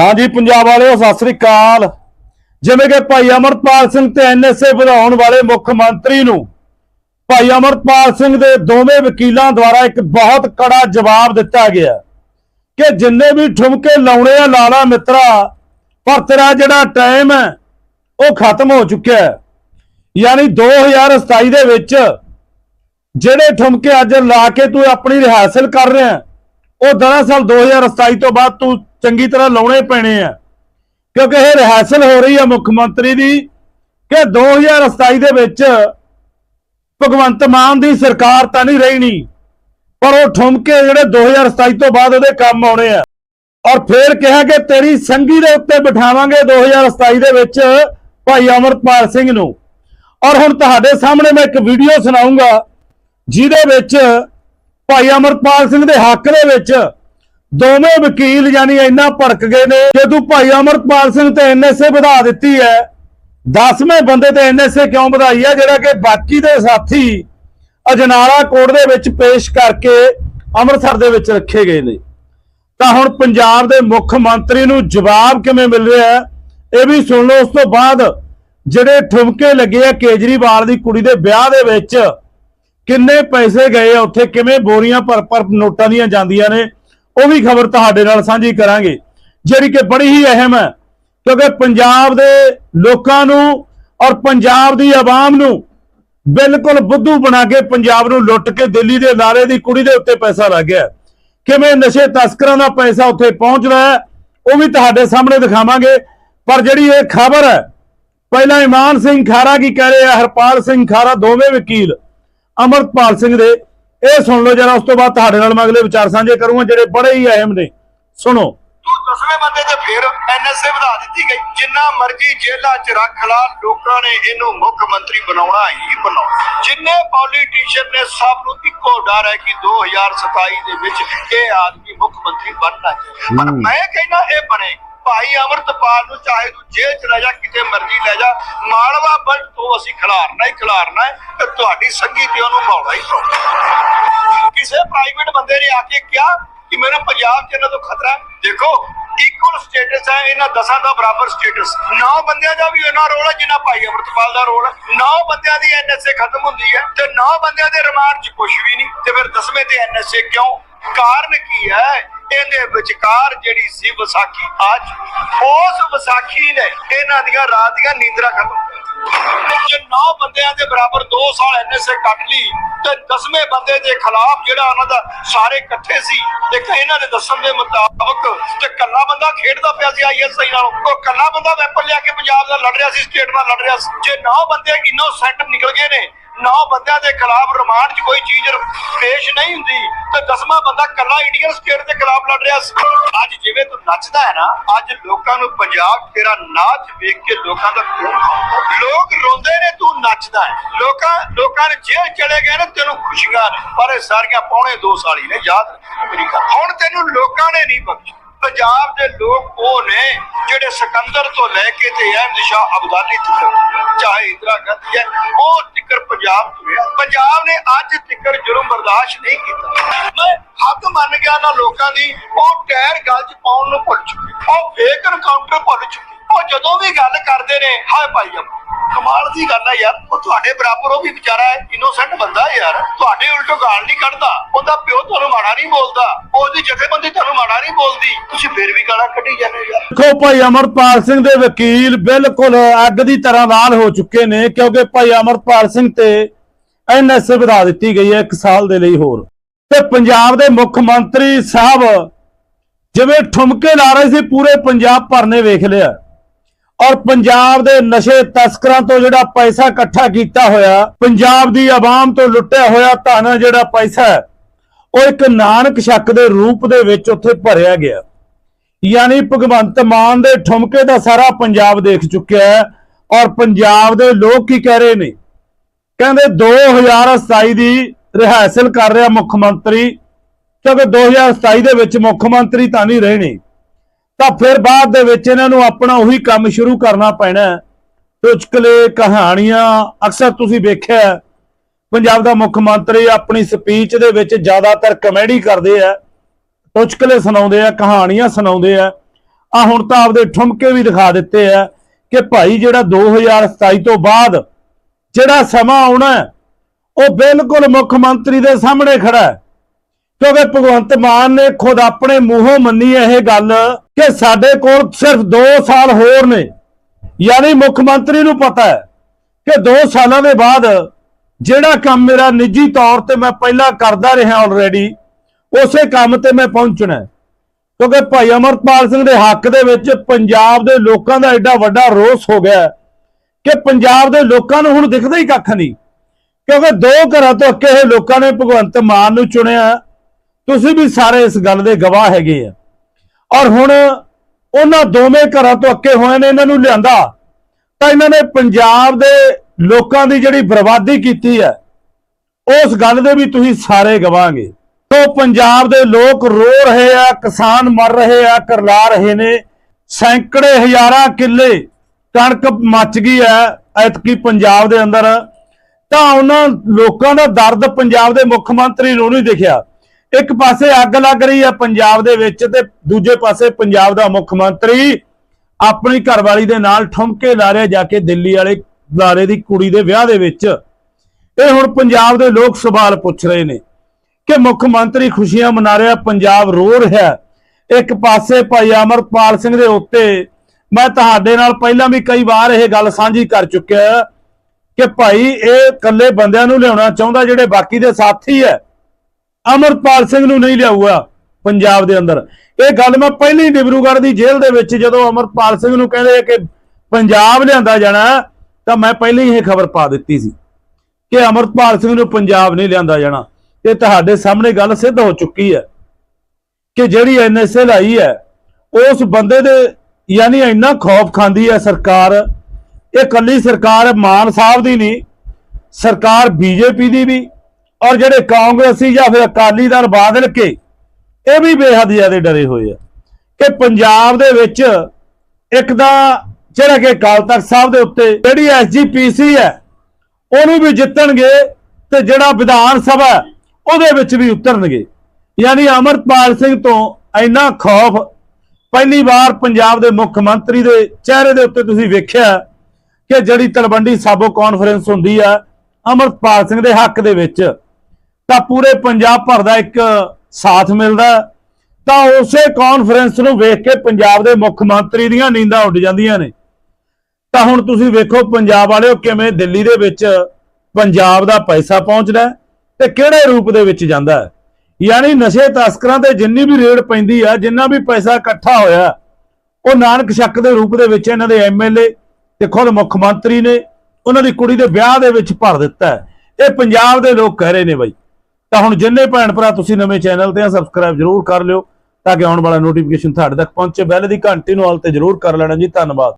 ਹਾਂਜੀ, ਪੰਜਾਬ ਵਾਲਿਓ, ਸਤਿ ਸ੍ਰੀ ਅਕਾਲ। ਜਿਵੇਂ ਕਿ ਭਾਈ ਅਮਰਪਾਲ ਸਿੰਘ ਤੇ ਐਨਐਸਏ ਵਧਾਉਣ ਵਾਲੇ ਮੁੱਖ ਮੰਤਰੀ ਨੂੰ, ਭਾਈ ਅਮਰਪਾਲ ਸਿੰਘ ਦੇ ਦੋਵੇਂ ਵਕੀਲਾਂ ਦੁਆਰਾ ਇੱਕ ਬਹੁਤ ਕੜਾ ਜਵਾਬ ਦਿੱਤਾ ਗਿਆ ਕਿ ਜਿੰਨੇ ਵੀ ਠੁਮਕੇ ਲਾਉਣੇ ਆ ਲਾਲਾ ਮਿੱਤਰਾ, ਪਰ ਤੇਰਾ ਜਿਹੜਾ ਟਾਈਮ ਹੈ, ਉਹ ਖਤਮ ਹੋ ਚੁੱਕਿਆ ਹੈ। ਯਾਨੀ 2027 ਦੇ ਵਿੱਚ ਜਿਹੜੇ ਠੁਮਕੇ ਅੱਜ ਲਾ ਕੇ ਤੂੰ ਆਪਣੀ ਰਿਹਾਸਲ ਕਰ ਰਿਹਾ ਉਹ ਦਰਅਸਲ 2027 ਤੋਂ ਬਾਅਦ ਤੂੰ ਚੰਗੀ ਤਰ੍ਹਾਂ ਲਾਉਣੇ ਪੈਣੇ ਆ। ਕਿਉਂਕਿ ਇਹ ਰਿਹਾਸਲ ਹੋ ਰਹੀ ਹੈ ਮੁੱਖ ਮੰਤਰੀ ਦੀ ਕਿ 2027 ਦੇ ਵਿੱਚ ਭਗਵੰਤ ਮਾਨ ਦੀ ਸਰਕਾਰ ਤਾਂ ਨਹੀਂ ਰਹਿਣੀ ਪਰ ਉਹ ਠੁਮਕੇ ਜਿਹੜੇ 2027 ਤੋਂ ਬਾਅਦ ਉਹਦੇ ਕੰਮ ਆਉਣੇ ਆ। ਔਰ ਫੇਰ ਕਿਹਾ ਕਿ ਤੇਰੀ ਸੰਗੀ ਦੇ ਉੱਤੇ ਬਿਠਾਵਾਂਗੇ 2027 ਦੇ ਵਿੱਚ ਭਾਈ ਅਮਰਪਾਲ ਸਿੰਘ ਨੂੰ। ਔਰ ਹੁਣ ਤੁਹਾਡੇ ਸਾਹਮਣੇ ਮੈਂ ਇੱਕ ਵੀਡੀਓ ਸੁਣਾਉਂਗਾ, ਜਿਹਦੇ ਵਿੱਚ ਭਾਈ ਅਮਰਪਾਲ ਸਿੰਘ ਦੇ ਹੱਕ ਦੇ ਵਿੱਚ ਦੋਵੇਂ ਵਕੀਲ ਯਾਨੀ ਇੰਨਾ ਭੜਕ ਗਏ ਨੇ ਕਿ ਤੂੰ ਭਾਈ ਅਮਰਪਾਲ ਸਿੰਘ ਤੇ ਐਨਐਸਏ ਵਧਾ ਦਿੱਤੀ ਹੈ 10ਵੇਂ ਬੰਦੇ ਤੇ ਐਨਐਸਏ ਕਿਉਂ ਵਧਾਈ ਹੈ, ਜਿਹੜਾ ਕਿ ਬਾਕੀ ਦੇ ਸਾਥੀ ਅਜਨਾਲਾ ਕੋਰਟ ਦੇ ਵਿੱਚ ਪੇਸ਼ ਕਰਕੇ ਅੰਮ੍ਰਿਤਸਰ ਦੇ ਵਿੱਚ ਰੱਖੇ ਗਏ ਨੇ। ਤਾਂ ਹੁਣ ਪੰਜਾਬ ਦੇ ਮੁੱਖ ਮੰਤਰੀ ਨੂੰ ਜਵਾਬ ਕਿਵੇਂ ਮਿਲ ਰਿਹਾ ਹੈ, ਇਹ ਵੀ ਸੁਣ ਲਓ। ਉਸ ਤੋਂ ਬਾਅਦ ਜਿਹੜੇ ਠੁਮਕੇ ਲੱਗੇ ਆ ਕੇਜਰੀਵਾਲ ਦੀ ਕੁੜੀ ਦੇ ਵਿਆਹ ਦੇ ਵਿੱਚ, ਕਿੰਨੇ ਪੈਸੇ ਗਏ ਆ, ਉੱਥੇ ਕਿਵੇਂ ਬੋਰੀਆਂ ਭਰ ਭਰ ਨੋਟਾਂ ਦੀਆਂ ਜਾਂਦੀਆਂ ਨੇ ਉਹ ਵੀ ਖਬਰ ਤੁਹਾਡੇ ਨਾਲ ਸਾਂਝੀ ਕਰਾਂਗੇ, ਜਿਹੜੀ ਕਿ ਬੜੀ ਹੀ ਅਹਿਮ ਹੈ, ਕਿਉਂਕਿ ਪੰਜਾਬ ਦੇ ਲੋਕਾਂ ਨੂੰ ਔਰ ਪੰਜਾਬ ਦੀ ਆਵਾਮ ਨੂੰ ਬਿਲਕੁਲ ਬੁੱਧੂ ਬਣਾ ਕੇ ਪੰਜਾਬ ਨੂੰ ਲੁੱਟ ਕੇ ਦਿੱਲੀ ਦੇ ਲਾਰੇ ਦੀ ਕੁੜੀ ਦੇ ਉੱਤੇ ਪੈਸਾ ਲੱਗ ਗਿਆ। ਕਿਵੇਂ ਨਸ਼ੇ ਤਸਕਰਾਂ ਦਾ ਪੈਸਾ ਉੱਥੇ ਪਹੁੰਚਦਾ ਹੈ, ਉਹ ਵੀ ਤੁਹਾਡੇ ਸਾਹਮਣੇ ਦਿਖਾਵਾਂਗੇ। ਪਰ ਜਿਹੜੀ ਇਹ ਖਬਰ ਹੈ, ਪਹਿਲਾਂ ਇਮਾਨ ਸਿੰਘ ਖਾਰਾ ਕੀ ਕਹਿ ਰਹੇ ਆ ਹਰਪਾਲ ਸਿੰਘ ਖਾਰਾ, ਦੋਵੇਂ ਵਕੀਲ ਅਮਰਪਾਲ ਸਿੰਘ ਦੇ ਇਹ ਸੁਣ ਲਓ ਜਰਾ ਉਸ ਤੋਂ ਬਾਅਦ ਤੁਹਾਡੇ ਨਾਲ ਮੈਂ ਅਗਲੇ ਵਿਚਾਰ ਸਾਂਝੇ ਕਰੂੰਗਾ ਜਿਹੜੇ ਬੜੇ ਹੀ ਅਹਿਮ ਨੇ। ਸੁਣੋ। ਤੂੰ ਦਸਵੇਂ ਬੰਦੇ ਤੇ ਫਿਰ ਐਨਐਸਏ ਵਧਾ ਦਿੱਤੀ ਗਈ ਜਿੰਨਾ ਮਰਜ਼ੀ ਜੇਲ੍ਹਾਂ 'ਚ ਰੱਖ ਲਾ ਲੋਕਾਂ ਨੇ ਇਹਨੂੰ ਮੁੱਖ ਮੰਤਰੀ ਬਣਾਉਣਾ ਹੀ ਬਣਾਉਣਾ। ਜਿੰਨੇ ਪੋਲੀਟੀਸ਼ੀਅਨ ਨੇ ਸਭ ਨੂੰ ਇੱਕੋ ਡਰ ਹੈ ਕਿ 2027 ਦੇ ਵਿੱਚ ਇਹ ਆਦਮੀ ਮੁੱਖ ਮੰਤਰੀ ਬਣਨਾ ਹੈ। ਪਰ ਹੂੰ। ਮੈਂ ਕਹਿੰਦਾ ਇਹ ਬਣੇ ਭਾਈ ਅਮਰਤਪਾਲ ਨੂੰ ਚਾਹੇ ਤੂੰ ਜੇਲ੍ਹ ਚ ਲੈ ਜਾ ਕਿਤੇ ਮਰਜ਼ੀ ਲੈ ਜਾ ਮਾਲਵਾ ਬਲ ਤੋਂ ਅਸੀਂ ਖਿਲਾਰਨਾ ਹੀ ਖਿਲਾਰਨਾ ਹੈ ਤੇ ਤੁਹਾਡੀ ਸੰਗੀ ਤੇ ਉਹਨੂੰ ਪਾਉਣਾ ਹੀ ਪਾਉਣਾ ਕਿਸੇ ਪ੍ਰਾਈਵੇਟ ਬੰਦੇ ਨੇ ਆ ਕੇ ਕਿਹਾ ਕਿ ਮੈਨੂੰ ਪੰਜਾਬ ਚ ਇਹਨਾਂ ਤੋਂ ਖਤਰਾ ਦੇਖੋ ਇਕੁਅਲ ਸਟੇਟਸ ਹੈ, ਇਹਨਾਂ ਦਸਾਂ ਦਾ ਬਰਾਬਰ ਸਟੇਟਸ ਨੌ ਬੰਦਿਆਂ ਦਾ ਵੀ ਉਹਨਾਂ ਰੋਲ ਹੈ ਜਿੰਨਾ ਭਾਈ ਅਮਰਤਪਾਲ ਦਾ ਰੋਲ ਹੈ। ਨੌ ਬੰਦਿਆਂ ਦੀ ਐਨਐਸਏ ਖਤਮ ਹੁੰਦੀ ਹੈ ਤੇ ਨੌ ਬੰਦਿਆਂ ਦੇ ਰਿਮਾਂਡ ਚ ਕੁਝ ਵੀ ਨਹੀਂ। ਤੇ ਫਿਰ ਦਸਵੇਂ ਤੇ ਐਨਐਸਏ ਕਿਉਂ? ਕਾਰਨ ਕੀ ਹੈ? ਇਹਦੇ ਵਿਚਕਾਰ ਜਿਹੜੀ ਸੀ ਵਿਸਾਖੀ, ਅੱਜ ਉਸ ਵਿਸਾਖੀ ਨੇ ਇਹਨਾਂ ਦੀਆਂ ਰਾਤ ਦੀਆਂ ਨੀਂਦਰਾਂ ਖਤਮ ਜੇ ਨੌ ਬੰਦਿਆਂ ਦੇ ਬਰਾਬਰ 2 ਸਾਲ ਐਨਐਸਏ ਕੱਟ ਲਈ ਤੇ 10ਵੇਂ ਬੰਦੇ ਦੇ ਖਿਲਾਫ ਜਿਹੜਾ ਉਹਨਾਂ ਦਾ ਸਾਰੇ ਇਕੱਠੇ ਸੀ ਤੇ ਇਹਨਾਂ ਦੇ ਦੱਸਣ ਦੇ ਮੁਤਾਬਕ ਤੇ ਕੱਲਾ ਬੰਦਾ ਖੇਡਦਾ ਪਿਆ ਸੀ ਆਈਐਸਆਈ ਨਾਲ, ਉਹ ਕੱਲਾ ਬੰਦਾ ਵੈਪਨ ਲਿਆ ਕੇ ਪੰਜਾਬ ਨਾਲ ਲੜ ਰਿਹਾ ਸੀ ਸਟੇਟ ਨਾਲ ਲੜ ਰਿਹਾ ਸੀ। ਜੇ ਨੌ ਬੰਦੇ ਇਨੋਸੈਂਟ ਨਿਕਲ ਗਏ ਨੇ ਨੌ ਬੰਦਿਆਂ ਦੇ ਖਿਲਾਫ ਰਿਮਾਂਡ 'ਚ ਕੋਈ ਚੀਜ਼ ਪੇਸ਼ ਨਹੀਂ ਹੁੰਦੀ, ਤੇ ਦਸਵਾਂ ਬੰਦਾ ਕੱਲਾ ਇੰਡੀਅਨ ਸਟੇਟ ਦੇ ਖਿਲਾਫ ਲੜ ਰਿਹਾ ਸੀ। ਅੱਜ ਜਿਵੇਂ ਤੂੰ ਨੱਚਦਾ ਹੈ ਨਾ, ਅੱਜ ਲੋਕਾਂ ਨੂੰ ਪੰਜਾਬ ਤੇਰਾ ਨਾਚ ਵੇਖ ਕੇ ਲੋਕਾਂ ਦਾ ਖੂਨ ਲੋਕ ਰੋਂਦੇ ਨੇ, ਤੂੰ ਨੱਚਦਾ ਹੈ। ਲੋਕਾਂ ਲੋਕਾਂ ਨੇ ਜੇਲ੍ਹ ਚਲੇ ਗਏ ਨੇ, ਤੈਨੂੰ ਖੁਸ਼ੀਆਂ, ਪਰ ਇਹ ਸਾਰੀਆਂ ਪੌਣੇ 2 ਸਾਲੀ ਨੇ, ਯਾਦ ਰੱਖ ਮੇਰੀ ਗੱਲ। ਹੁਣ ਤੈਨੂੰ ਲੋਕਾਂ ਨੇ ਨਹੀਂ ਬਖਸ਼ਿਆ। ਪੰਜਾਬ ਦੇ ਲੋਕ ਉਹ ਨੇ ਜਿਹੜੇ ਸਿਕੰਦਰ ਤੋਂ ਲੈ ਕੇ ਤੇ ਅਹਿਮਦ ਸ਼ਾਹ ਅਬਦਾਲੀ ਤੱਕ ਚਾਹੇ ਇੰਦਰਾ ਗਾਂਧੀ ਹੈ, ਉਹ ਟਿਕਰ ਪੰਜਾਬ ਤੋਂ ਪੰਜਾਬ ਨੇ ਅੱਜ ਟਿਕਰ ਜ਼ੁਲਮ ਬਰਦਾਸ਼ਤ ਨਹੀਂ ਕੀਤਾ। ਮੈਂ ਹੱਦ ਮੰਨ ਗਿਆ ਨਾ ਲੋਕਾਂ ਦੀ, ਉਹ ਟਾਇਰ ਗੱਲ 'ਚ ਪਾਉਣ ਨੂੰ ਭੁੱਲ ਚੁੱਕੀ। ਉਹ ਫੇਕ ਐਨਕਾਊਂਟਰ ਭੁੱਲ ਚੁੱਕੀ। ਉਹ ਜਦੋਂ ਵੀ ਗੱਲ ਕਰਦੇ ਨੇ, ਹਾਏ ਭਾਈ ਅਮ ਕਮਾਲ ਦੀ ਗੱਲ ਹੈ ਯਾਰ। ਉਹ ਤੁਹਾਡੇ ਬਰਾਬਰ ਉਹ ਵੀ ਵਿਚਾਰਾ ਇਨੋਸੈਂਟ ਬੰਦਾ ਯਾਰ। ਤੁਹਾਡੇ ਉਲਟੋ ਗਾਲ ਨਹੀਂ ਕੱਢਦਾ। ਉਹਦਾ ਪਿਓ ਤੁਹਾਨੂੰ ਮਾੜਾ ਨਹੀਂ ਬੋਲਦਾ। ਉਹਦੀ ਜਥੇਬੰਦੀ ਤੁਹਾਨੂੰ ਮਾੜਾ ਨਹੀਂ ਬੋਲਦੀ। ਤੁਸੀਂ ਫਿਰ ਵੀ ਗਾਲਾਂ ਕੱਢੀ ਜਾਂਦੇ ਯਾਰ। ਦੇਖੋ ਭਾਈ ਅਮਰਪਾਲ ਸਿੰਘ ਦੇ ਵਕੀਲ ਬਿਲਕੁਲ ਅੱਗ ਦੀ ਤਰ੍ਹਾਂ ਲਾਲ ਹੋ ਚੁੱਕੇ ਨੇ, ਕਿਉਂਕਿ ਭਾਈ ਅਮਰਪਾਲ ਸਿੰਘ ਤੇ ਐਨਐਸਏ ਵਧਾ ਦਿੱਤੀ ਗਈ ਹੈ 1 ਸਾਲ ਦੇ ਲਈ ਹੋਰ। ਤੇ ਪੰਜਾਬ ਦੇ ਮੁੱਖ ਮੰਤਰੀ ਸਾਹਿਬ ਜਿਵੇਂ ਠੁਮਕੇ ਲਾ ਰਹੇ ਸੀ, ਪੂਰੇ ਪੰਜਾਬ ਭਰ ਨੇ ਵੇਖ ਲਿਆ। ਔਰ ਪੰਜਾਬ ਦੇ ਨਸ਼ੇ ਤਸਕਰਾਂ ਤੋਂ ਜਿਹੜਾ ਪੈਸਾ ਇਕੱਠਾ ਕੀਤਾ ਹੋਇਆ, ਪੰਜਾਬ ਦੀ ਆਵਾਮ ਤੋਂ ਲੁੱਟਿਆ ਹੋਇਆ ਧਨ ਜਿਹੜਾ ਪੈਸਾ ਉਹ ਇੱਕ ਨਾਨਕ ਸ਼ੱਕ ਦੇ ਰੂਪ ਦੇ ਵਿੱਚ ਉੱਥੇ ਭਰਿਆ ਗਿਆ। ਯਾਨੀ ਭਗਵੰਤ ਮਾਨ ਦੇ ਠੁਮਕੇ ਦਾ ਸਾਰਾ ਪੰਜਾਬ ਦੇਖ ਚੁੱਕਿਆ ਹੈ ਔਰ ਪੰਜਾਬ ਦੇ ਲੋਕ ਕੀ ਕਹਿ ਰਹੇ ਨੇ? ਕਹਿੰਦੇ 2027 ਦੀ ਰਿਹਾਸਲ ਕਰ ਰਿਹਾ ਮੁੱਖ ਮੰਤਰੀ, ਕਿਉਂਕਿ 2027 ਦੇ ਵਿੱਚ ਮੁੱਖ ਮੰਤਰੀ ਤਾਂ ਨਹੀਂ ਰਹਿਣੇ ਤਾਂ ਫਿਰ ਬਾਅਦ ਦੇ ਵਿੱਚ ਇਹਨਾਂ ਨੂੰ ਆਪਣਾ ਉਹੀ ਕੰਮ ਸ਼ੁਰੂ ਕਰਨਾ ਪੈਣਾ ਹੈ। ਚੁਟਕਲੇ ਕਹਾਣੀਆਂ, ਅਕਸਰ ਤੁਸੀਂ ਵੇਖਿਆ ਪੰਜਾਬ ਦਾ ਮੁੱਖ ਮੰਤਰੀ ਆਪਣੀ ਸਪੀਚ ਦੇ ਵਿੱਚ ਜ਼ਿਆਦਾਤਰ ਕਮੇਡੀ ਕਰਦੇ ਆ ਚੁਟਕਲੇ ਸੁਣਾਉਂਦੇ ਆ, ਕਹਾਣੀਆਂ ਸੁਣਾਉਂਦੇ ਆ ਆ ਹੁਣ ਤਾਂ ਆਪਦੇ ਠੁਮਕੇ ਵੀ ਦਿਖਾ ਦਿੱਤੇ ਆ ਕਿ ਭਾਈ ਜਿਹੜਾ 2027 ਤੋਂ ਬਾਅਦ ਜਿਹੜਾ ਸਮਾਂ ਆਉਣਾ ਉਹ ਬਿਲਕੁਲ ਮੁੱਖ ਮੰਤਰੀ ਦੇ ਸਾਹਮਣੇ ਖੜਾ ਹੈ ਕਿਉਂਕਿ ਭਗਵੰਤ ਮਾਨ ਨੇ ਖੁਦ ਆਪਣੇ ਮੂੰਹੋਂ ਮੰਨੀ ਇਹ ਗੱਲ ਕਿ ਸਾਡੇ ਕੋਲ ਸਿਰਫ 2 ਸਾਲ ਹੋਰ ਨੇ। ਯਾਨੀ ਮੁੱਖ ਮੰਤਰੀ ਨੂੰ ਪਤਾ ਹੈ ਕਿ 2 ਸਾਲਾਂ ਦੇ ਬਾਅਦ ਜਿਹੜਾ ਕੰਮ ਮੇਰਾ ਨਿੱਜੀ ਤੌਰ ਤੇ ਮੈਂ ਪਹਿਲਾਂ ਕਰਦਾ ਰਿਹਾ ਆਲਰੇਡੀ ਉਸੇ ਕੰਮ ਤੇ ਮੈਂ ਪਹੁੰਚਣਾ ਕਿਉਂਕਿ ਭਾਈ ਅਮਰਪਾਲ ਸਿੰਘ ਦੇ ਹੱਕ ਦੇ ਵਿੱਚ ਪੰਜਾਬ ਦੇ ਲੋਕਾਂ ਦਾ ਐਡਾ ਵੱਡਾ ਰੋਸ ਹੋ ਗਿਆ ਕਿ ਪੰਜਾਬ ਦੇ ਲੋਕਾਂ ਨੂੰ ਹੁਣ ਦਿਖਦਾ ਹੀ ਕੱਖ ਨਹੀਂ। ਕਿਉਂਕਿ ਦੋ ਘਰਾਂ ਤੋਂ ਅੱਕੇ ਹੋਏ ਲੋਕਾਂ ਨੇ ਭਗਵੰਤ ਮਾਨ ਨੂੰ ਚੁਣਿਆ। ਤੁਸੀਂ ਵੀ ਸਾਰੇ ਇਸ ਗੱਲ ਦੇ ਗਵਾਹ ਹੈਗੇ ਆ। ਔਰ ਹੁਣ ਉਹਨਾਂ ਦੋਵੇਂ ਘਰਾਂ ਤੋਂ ਅੱਕੇ ਹੋਏ ਨੇ, ਇਹਨਾਂ ਨੂੰ ਲਿਆਂਦਾ। ਤਾਂ ਇਹਨਾਂ ਨੇ ਪੰਜਾਬ ਦੇ ਲੋਕਾਂ ਦੀ ਜਿਹੜੀ ਬਰਬਾਦੀ ਕੀਤੀ ਹੈ, ਉਸ ਗੱਲ ਦੇ ਵੀ ਤੁਸੀਂ ਸਾਰੇ ਗਵਾਂਗੇ। ਤੋਂ ਪੰਜਾਬ ਦੇ ਲੋਕ ਰੋ ਰਹੇ ਆ, ਕਿਸਾਨ ਮਰ ਰਹੇ ਆ, ਕਰਲਾ ਰਹੇ ਨੇ। ਸੈਂਕੜੇ ਹਜ਼ਾਰਾਂ ਕਿੱਲੇ ਕਣਕ ਮੱਚ ਗਈ ਹੈ, ਐਤਕੀ ਪੰਜਾਬ ਦੇ ਅੰਦਰ। ਤਾਂ ਉਹਨਾਂ ਲੋਕਾਂ ਦਾ ਦਰਦ ਪੰਜਾਬ ਦੇ ਮੁੱਖ ਮੰਤਰੀ ਨੂੰ ਨਹੀਂ ਦਿਖਿਆ। ਇੱਕ ਪਾਸੇ ਅੱਗ ਲੱਗ ਰਹੀ ਹੈ ਪੰਜਾਬ ਦੇ ਵਿੱਚ ਤੇ ਦੂਜੇ ਪਾਸੇ ਪੰਜਾਬ ਦਾ ਮੁੱਖ ਮੰਤਰੀ ਆਪਣੀ ਘਰਵਾਲੀ ਦੇ ਨਾਲ ਠੁਮਕੇ ਲਾ ਰਿਹਾ ਜਾ ਕੇ ਦਿੱਲੀ ਵਾਲੇ ਲਾਰੇ ਦੀ ਕੁੜੀ ਦੇ ਵਿਆਹ ਦੇ ਵਿੱਚ। ਇਹ ਹੁਣ ਪੰਜਾਬ ਦੇ ਲੋਕ ਸਵਾਲ ਪੁੱਛ ਰਹੇ ਨੇ ਕਿ ਮੁੱਖ ਮੰਤਰੀ ਖੁਸ਼ੀਆਂ ਮਨਾ ਰਿਹਾ, ਪੰਜਾਬ ਰੋ ਰਿਹਾ ਇੱਕ ਪਾਸੇ ਭਾਈ ਅਮਰਪਾਲ ਸਿੰਘ ਦੇ ਉੱਤੇ ਮੈਂ ਤੁਹਾਡੇ ਨਾਲ ਪਹਿਲਾਂ ਵੀ ਕਈ ਵਾਰ ਇਹ ਗੱਲ ਸਾਂਝੀ ਕਰ ਚੁੱਕਿਆ ਕਿ ਭਾਈ ਇਹ ਇਕੱਲੇ ਬੰਦਿਆਂ ਨੂੰ ਲਿਆਉਣਾ ਚਾਹੁੰਦਾ, ਜਿਹੜੇ ਬਾਕੀ ਦੇ ਸਾਥੀ ਹੈ। ਅਮਰਪਾਲ ਸਿੰਘ ਨੂੰ ਨਹੀਂ ਲਿਆਊਗਾ ਪੰਜਾਬ ਦੇ ਅੰਦਰ। ਇਹ ਗੱਲ ਮੈਂ ਪਹਿਲਾਂ ਹੀ ਡਿਬਰੂਗੜ੍ਹ ਦੀ ਜੇਲ੍ਹ ਦੇ ਵਿੱਚ ਜਦੋਂ ਅਮਰਪਾਲ ਸਿੰਘ ਨੂੰ ਕਹਿੰਦੇ ਕਿ ਪੰਜਾਬ ਲਿਆਂਦਾ ਜਾਣਾ, ਤਾਂ ਮੈਂ ਪਹਿਲਾਂ ਹੀ ਇਹ ਖਬਰ ਪਾ ਦਿੱਤੀ ਸੀ ਕਿ ਅਮਰਪਾਲ ਸਿੰਘ ਨੂੰ ਪੰਜਾਬ ਨਹੀਂ ਲਿਆਂਦਾ ਜਾਣਾ। ਇਹ ਤੁਹਾਡੇ ਸਾਹਮਣੇ ਗੱਲ ਸਿੱਧ ਹੋ ਚੁੱਕੀ ਹੈ ਕਿ ਜਿਹੜੀ ਐਨਐਸਏ ਲਾਈ ਹੈ, ਉਸ ਬੰਦੇ ਦੇ ਯਾਨੀ ਇੰਨਾ ਖੌਫ ਖਾਂਦੀ ਹੈ ਸਰਕਾਰ। ਇਹ ਕੱਲੀ ਸਰਕਾਰ ਮਾਨ ਸਾਹਿਬ ਦੀ ਨਹੀਂ, ਸਰਕਾਰ ਬੀਜੇਪੀ ਦੀ ਵੀ। ਔਰ ਜਿਹੜੇ ਕਾਂਗਰਸੀ ਜਾਂ ਫਿਰ ਅਕਾਲੀ ਦਲ ਬਾਦਲ ਕੇ, ਇਹ ਵੀ ਬੇਹੱਦ ਜ਼ਿਆਦਾ ਡਰੇ ਹੋਏ ਆ ਕਿ ਪੰਜਾਬ ਦੇ ਵਿੱਚ ਇੱਕ ਦਾ ਜਿਹੜਾ ਕਿ ਅਕਾਲ ਤਖਤ ਸਾਹਿਬ ਦੇ ਉੱਤੇ ਜਿਹੜੀ ਐਸਜੀਪੀਸੀ ਹੈ, ਉਹਨੂੰ ਵੀ ਜਿੱਤਣਗੇ ਤੇ ਜਿਹੜਾ ਵਿਧਾਨ ਸਭਾ ਉਹਦੇ ਵਿੱਚ ਵੀ ਉਤਰਨਗੇ। ਯਾਨੀ ਅਮਰਪਾਲ ਸਿੰਘ ਤੋਂ ਇੰਨਾ ਖੌਫ ਪਹਿਲੀ ਵਾਰ ਪੰਜਾਬ ਦੇ ਮੁੱਖ ਮੰਤਰੀ ਦੇ ਚਿਹਰੇ ਦੇ ਉੱਤੇ ਤੁਸੀਂ ਵੇਖਿਆ ਕਿ ਜਿਹੜੀ ਤਲਵੰਡੀ ਸਾਬੋ ਕਾਨਫਰੰਸ ਹੁੰਦੀ ਆ, ਅਮਰਪਾਲ ਸਿੰਘ ਦੇ ਹੱਕ ਦੇ ਵਿੱਚ ਤਾਂ ਪੂਰੇ ਪੰਜਾਬ ਭਰ ਦਾ ਇੱਕ ਸਾਥ ਮਿਲਦਾ ਤਾਂ ਉਸੇ ਕਾਨਫਰੰਸ ਨੂੰ ਵੇਖ ਕੇ ਪੰਜਾਬ ਦੇ ਮੁੱਖ ਮੰਤਰੀ ਦੀਆਂ ਨੀਂਦਾਂ ਉੱਡ ਜਾਂਦੀਆਂ ਨੇ। ਤਾਂ ਹੁਣ ਤੁਸੀਂ ਵੇਖੋ ਪੰਜਾਬ ਵਾਲਿਓ ਕਿਵੇਂ ਦਿੱਲੀ ਦੇ ਵਿੱਚ ਪੰਜਾਬ ਦਾ ਪੈਸਾ ਪਹੁੰਚਦਾ ਹੈ ਤੇ ਕਿਹੜੇ ਰੂਪ ਦੇ ਵਿੱਚ ਜਾਂਦਾ ਯਾਨੀ ਨਸ਼ੇ ਤਸਕਰਾਂ ਤੇ ਜਿੰਨੀ ਵੀ ਰੇਡ ਪੈਂਦੀ ਆ, ਜਿੰਨਾ ਵੀ ਪੈਸਾ ਇਕੱਠਾ ਹੋਇਆ, ਉਹ ਨਾਨਕ ਸ਼ੱਕ ਦੇ ਰੂਪ ਦੇ ਵਿੱਚ ਇਹਨਾਂ ਦੇ ਐਮਐਲਏ ਤੇ ਖੁਦ ਮੁੱਖ ਮੰਤਰੀ ਨੇ ਉਹਨਾਂ ਦੀ ਕੁੜੀ ਦੇ ਵਿਆਹ ਦੇ ਵਿੱਚ ਭਰ ਦਿੱਤਾ ਇਹ ਪੰਜਾਬ ਦੇ ਲੋਕ ਕਹਿ ਰਹੇ ਨੇ ਬਾਈ। ਤਾਂ ਹੁਣ ਜਿੰਨੇ ਭੈਣ ਭਰਾ ਤੁਸੀਂ ਨਵੇਂ ਚੈਨਲ ਤੇ ਆ ਸਬਸਕ੍ਰਾਈਬ ਜਰੂਰ ਕਰ ਲਿਓ ਤਾਂ ਕਿ ਆਉਣ ਵਾਲਾ ਨੋਟੀਫਿਕੇਸ਼ਨ ਤੁਹਾਡੇ ਤੱਕ ਪਹੁੰਚੇ। ਬੈਲ ਦੀ ਘੰਟੀ ਨੂੰ ਹਾਲ ਤੇ ਜਰੂਰ ਕਰ ਲੈਣਾ ਜੀ। ਧੰਨਵਾਦ।